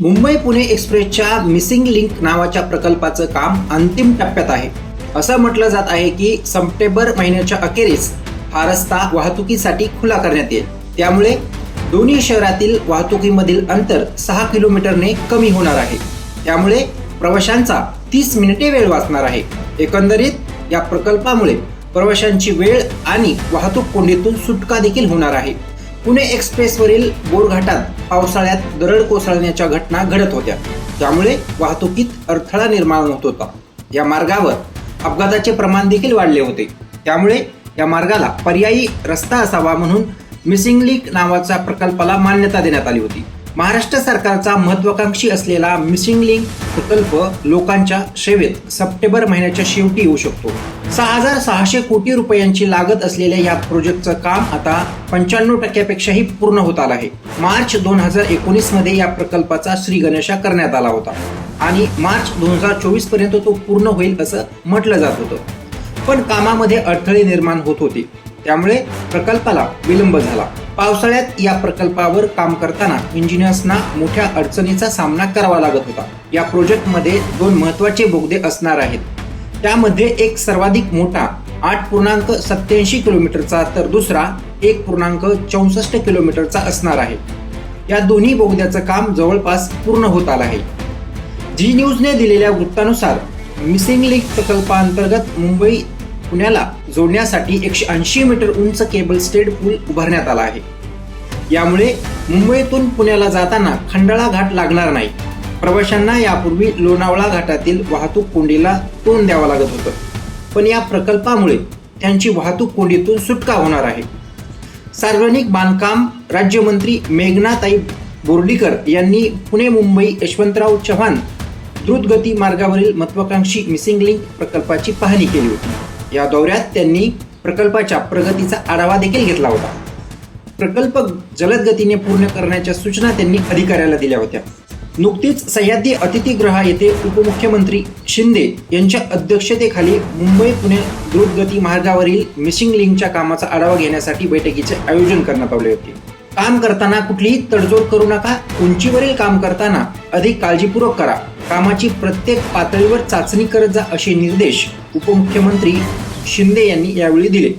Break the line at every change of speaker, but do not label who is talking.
मुंबई पुणे एक्सप्रेसच्या missing link नावाच्या प्रकल्पाचं काम अंतिम टप्प्यात आहे. असं म्हटलं जात आहे की सप्टेंबर महिन्याच्या अखेरीस हा रस्ता वाहतुकीसाठी खुला करण्यात येईल. त्यामुळे दोन्ही शहरातील वाहतुकीमधील अंतर सहा किलोमीटरने कमी होणार आहे. त्यामुळे प्रवाशांचा तीस मिनिटे वेळ वाचणार आहे. एकंदरीत या प्रकल्पामुळे प्रवाशांची वेळ आणि वाहतूक कोंडीतून सुटका देखील होणार आहे. पुणे एक्सप्रेसवरील बोरघाटात पावसाळ्यात दरड कोसळण्याच्या घटना घडत होत्या. त्यामुळे वाहतुकीत अडथळा निर्माण होत होता. या मार्गावर अपघाताचे प्रमाण देखील वाढले होते. त्यामुळे या मार्गाला पर्यायी रस्ता असावा म्हणून मिसिंग लीक नावाच्या प्रकल्पाला मान्यता देण्यात आली होती. महाराष्ट्र सरकारचा महत्वाकांक्षी असलेला मिसिंग लिंक प्रकल्प लोकांच्या सेवेत सप्टेंबर महिन्याच्या शेवटी येऊ शकतो. सहा हजार सहाशे कोटी रुपयांची लागत असलेल्या या प्रोजेक्टचं काम आता पंच्याण्णव टक्क्यापेक्षाही पूर्ण होत आलं आहे. मार्च दोन हजार एकोणीसमध्ये या प्रकल्पाचा श्री गणेशा करण्यात आला होता. आणि मार्च दोन हजार चोवीसपर्यंत तो पूर्ण होईल असं म्हटलं जात होतं. पण कामामध्ये अडथळे निर्माण होत होते. त्यामुळे प्रकल्पाला विलंब झाला. पावसाळ्यात या प्रकल्पावर काम करताना इंजिनियर्सना मोठ्या अडचणीचा सामना करावा लागत होता. या प्रोजेक्टमध्ये दोन महत्त्वाचे बोगदे असणार आहेत. त्यामध्ये एक सर्वाधिक मोठा आठ पूर्णांक सत्याऐंशी किलोमीटरचा तर दुसरा एक पूर्णांक चौसष्ट किलोमीटरचा असणार आहे. या दोन्ही बोगद्याचं काम जवळपास पूर्ण होत आलं आहे. जी न्यूजने दिलेल्या वृत्तानुसार मिसिंग लिंक प्रकल्पाअंतर्गत मुंबई पुण्याला जोडण्यासाठी एकशे ऐंशी मीटर उंच केबल स्टेड पूल उभारण्यात आला आहे. यामुळे मुंबईतून पुण्याला जाताना खंडाळा घाट लागणार नाही. प्रवाशांना यापूर्वी लोणावळा घाटातील वाहतूक कोंडीला तोंड द्यावं लागत होतं. पण या प्रकल्पामुळे त्यांची वाहतूक कोंडीतून सुटका होणार आहे. सार्वजनिक बांधकाम राज्यमंत्री मेघनाताई बोर्डीकर यांनी पुणे मुंबई यशवंतराव चव्हाण द्रुतगती मार्गावरील महत्वाकांक्षी मिसिंग लिंक प्रकल्पाची पाहणी केली होती. या दौऱ्यात त्यांनी प्रकल्पाच्या प्रगतीचा आढावा देखील घेतला होता. प्रकल्प जलद गतीने पूर्ण करण्याच्या सूचना त्यांनी अधिकाऱ्याला दिल्या होत्या. नुकतीच सह्याद्री अतिथीगृह येथे उपमुख्यमंत्री शिंदे यांच्या अध्यक्षतेखाली मुंबई पुणे द्रुतगती मार्गावरील मिसिंग लिंकच्या कामाचा आढावा घेण्यासाठी बैठकीचे आयोजन करण्यात आले होते. काम करताना कुठलीही तडजोड करू नका उंचीवरील काम करताना अधिक काळजीपूर्वक करा. कामाची प्रत्येक पातळीवर चाचणी करत जा असे निर्देश उपमुख्यमंत्री शिंदे यांनी यावेळी दिले